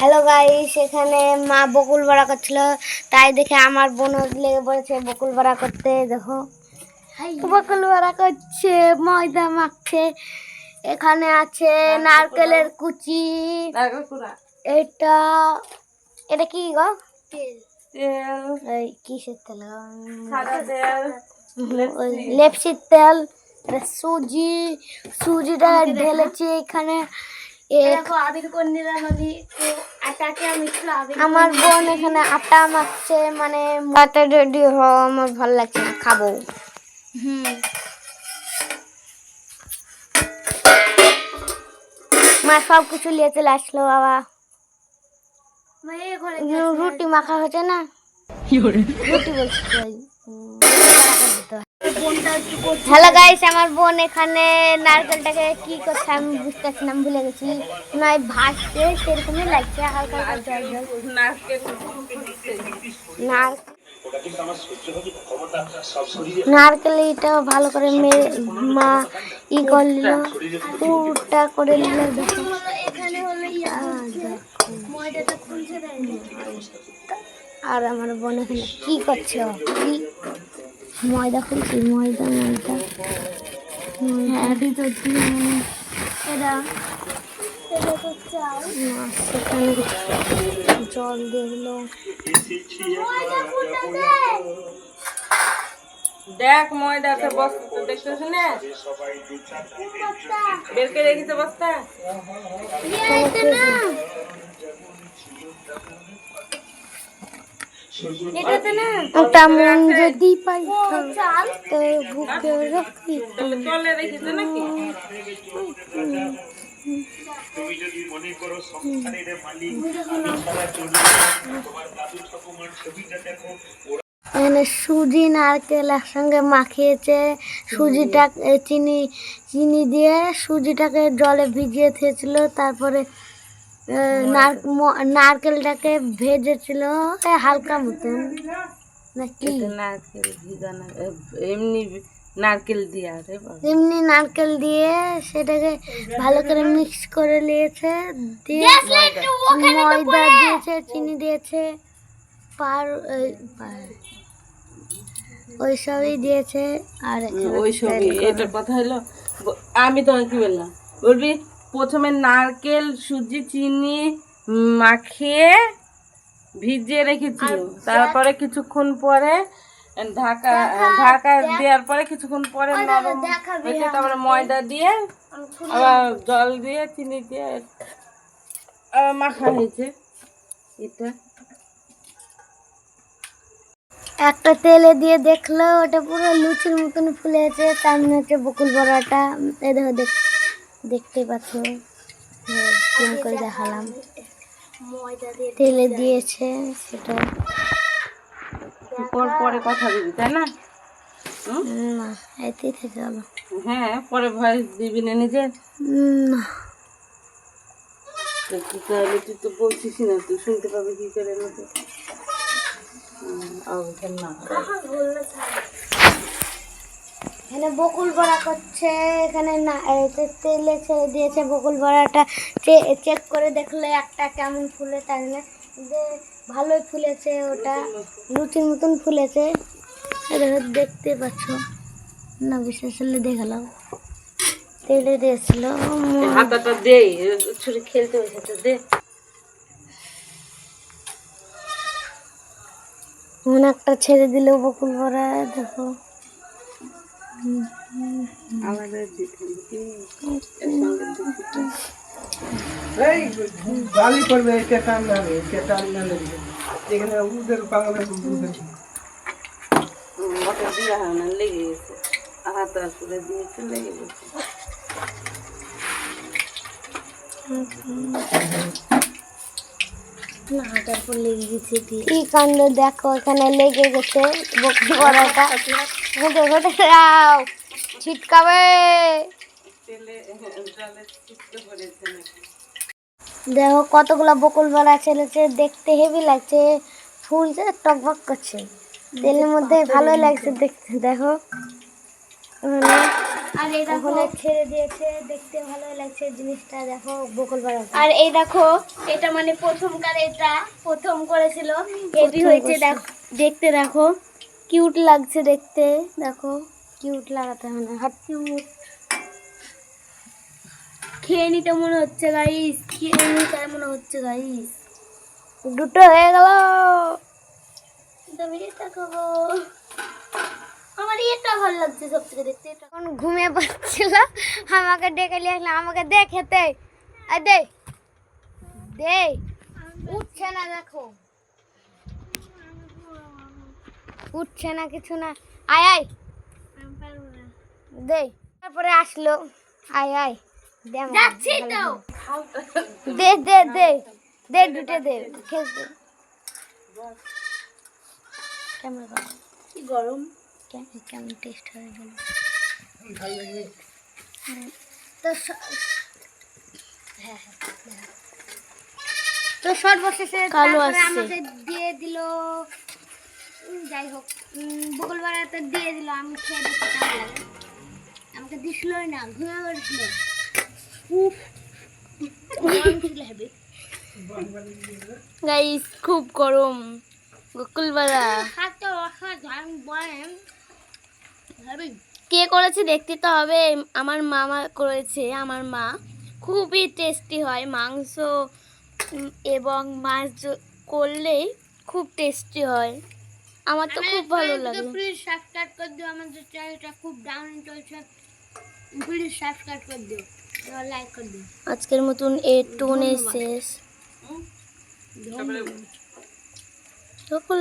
Hello guys এখানে মা বকুল বড়া করছিল। তাই দেখে আমার বোন লেগে পড়েছে বকুল বড়া করতে। দেখো। বকুল বড়া করছে ময়দা মাখছে। এখানে আছে নারকেলের কুচি। এটা এটা কি গো? তেল। এই কিসের তেল গো? সাদা তেল। ওই লেপসির তেল। সুজি। সুজিটা ঢেলেছি এখানে। আমার বোন এখানে আটা মাখছে মানে ভাতে রেডি হওয়া আমার ভালো লাগছে না খাব। হুম। মা সব কিছু নিয়ে চলে আসলো বাবা। রুটি মাখা হচ্ছে না? রুটি বলছি হ্যালো গাইস আমার বোন এখানে নারকেলটাকে কি করছে আমি বুঝতে পারছি না ভুলে গেছি। নয় ভাসছে সেরকমই লাগছে হালকা নার নারকেল এটা ভালো করে মেরে মা ই করল পুরোটা করে নিল দেখো। এখানে হলো ইয়া আর আমার বোন এখানে কি করছে? কি ময়দা খুলছি ময়দা ময়দা। হ্যাঁ মানে এটা? এটা তো সেখানে জল দেখল দেখ ময়দাতে বস্তা। দেখতেছ না? বের করে রেখেছে বস্তা? একটা মন যদি তো বুকে রাখি চলে এখানে সুজি নারকেল একসঙ্গে মাখিয়েছে সুজিটা চিনি চিনি দিয়ে সুজিটাকে জলে ভিজিয়ে থেছিল তারপরে নারকেলটাকে ভেজেছিল হালকা মতন। নাকি? নারকেল ভিজানো এমনি নারকেল দিয়া এমনি নারকেল দিয়ে সেটাকে ভালো করে মিক্স করে নিয়েছে দিয়ে ময়দা দিয়েছে চিনি দিয়েছে পার ওই- সবই দিয়েছে আর ওই সবই এটার কথা হলো আমি তোমাকে কি বললাম? বলবি? প্রথমে নারকেল সুজি চিনি মাখিয়ে ভিজিয়ে রেখেছিল। তারপরে কিছুক্ষণ পরে ঢাকা ঢাকা দেওয়ার পরে কিছুক্ষণ পরে নরম হয়েছে তারপরে ময়দা দিয়ে আবার জল দিয়ে চিনি দিয়ে আবার মাখা হয়েছে। এটা। একটা তেলে দিয়ে দেখল ওটা পুরো লুচির মতন ফুলেছে তার মধ্যে বকুল বড়াটা দেখো দেখ দেখতে পাচ্ছ। হ্যাঁ, কেমন করে দেখালাম। তেলে দিয়েছে। সেটা। পর পরে কথা দিবি তাই না? হুম? না এতেই থেকে গেল। হ্যাঁ পরে ভয়েস দিবি না নিজে? না। তো তুই তাহলে তুই তো বলছিস না তুই শুনতে পাবি কি করে না এখানে বকুল বড়া করছে এখানে না তেলে ছেড়ে দিয়েছে বকুল বড়াটা। চেক করে দেখলে একটা কেমন ফুলে তাই না যে ভালোই ফুলেছে ওটা লুচির মতন ফুলেছে। দেখতে পাচ্ছ না বিশ্বাস হলে দেখালাম। তেলে দিয়েছিল হাতাটা ছুরি খেলতে দে। মনে একটা ছেড়ে দিল বকুল বড়া দেখো। আমাদের দিতে গালি করবে এটা টান যাবে এটা এখানে বাংলা লেগে গেছে। হাতা করে দিয়েছে লেগে গেছে। না হাঁটার পর লেগে গেছে কি কাণ্ড দেখো এখানে লেগে গেছে বকুল বড়াটা ঘুটে ঘুটে দাও ছিটকাবে। দেখো কতগুলো বকুল বড়া ছেলেছে দেখতে হেভি লাগছে। ফুলছে টকবক করছে। তেলের মধ্যে ভালোই লাগছে দেখতে দেখো। আর এই দেখো ছেড়ে দিয়েছে দেখতে ভালো লাগছে জিনিসটা দেখো বকুল আর এই দেখো এটা মানে প্রথমকার এটা প্রথম করেছিল। হেভি হয়েছে দেখো দেখতে দেখো কিউট লাগছে দেখতে দেখো। কিউট লাগাতে হয় না হাত কিউট খেয়ে নিতে মনে হচ্ছে গাইস খেয়ে নিতে মনে হচ্ছে গাইস দুটো হয়ে গেল। এটা খাব ভালো লাগছে সব থেকে দেখতে তখন ঘুমিয়ে পড়ছিল। আমাকে ডেকে নিয়ে আসলো আমাকে দে খেতে। আর দে। দে। উঠছে না দেখো। উঠছে না কিছু না। আয় আয়। দে। তারপরে আসলো। আয় আয়। যাচ্ছি তো। দে দে দে। দে দুটো দে। দে কি গরম? কেমন টেস্ট হয়ে গেল তো হ্যাঁ হ্যাঁ। তো সর্বশেষে কালো আমাকে দিয়ে দিল যাই হোক দিয়ে দিল আমি খেয়ে দেখতে কেমন লাগে। আমাকে দিছিলই না উফ গরম গাইস খুব গরম। গোকুলবালা হাতে রাখা ধান বলেন। কে করেছে দেখতে তো হবে। আমার মামা করেছে আমার মা। খুবই টেস্টি হয় মাংস এবং মাছ করলেই খুব টেস্টি হয়। আমার তো খুব ভালো লাগে। প্লিজ সাবস্ক্রাইব করে দিও আমাদের চ্যানেলটা খুব ডাউন চলছে। প্লিজ সাবস্ক্রাইব করে দিও লাইক করে দিও। আজকের মতন এ টোনে শেষ। কর।